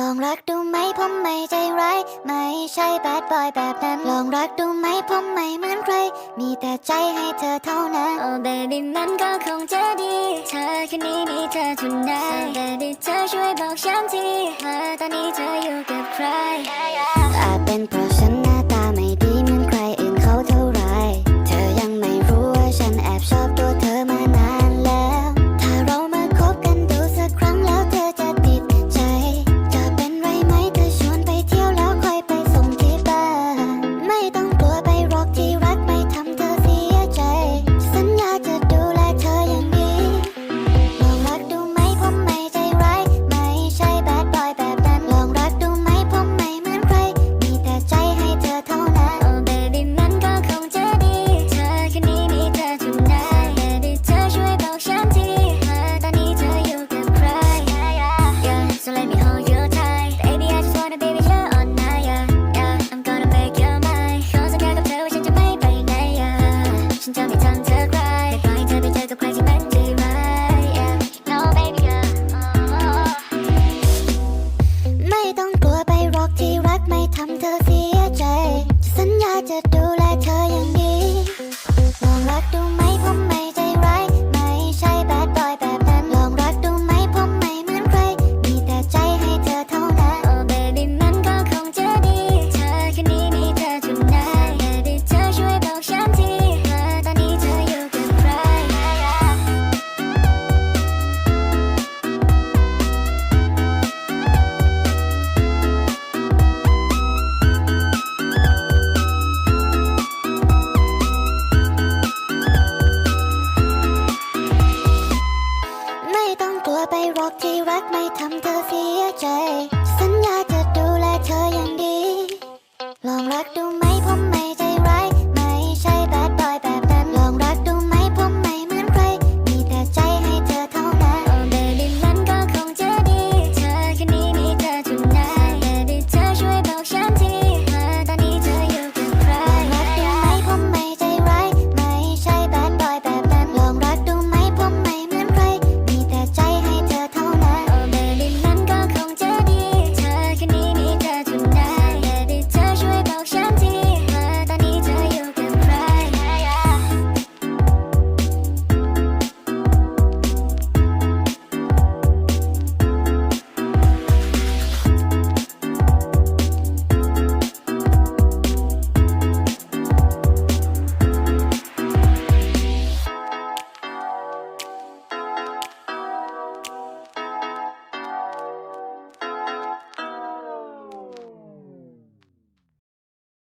ลองรักดูไหมผมไม่ใจร้ายไม่ใช่แบดบอยแบบนั้น ลองรักดูไหมผมไม่เหมือนใคร มีแต่ใจให้เธอเท่านั้น โอ้เบบี้มันก็คงจะดี เธอคนนี้มีเธอทุนได้เบบี้เธอช่วยบอกฉันทีว่าตอนนี้เธออยู่กับใคร บอกที่รักไม่ทำเธอเสียใจ สัญญาจะ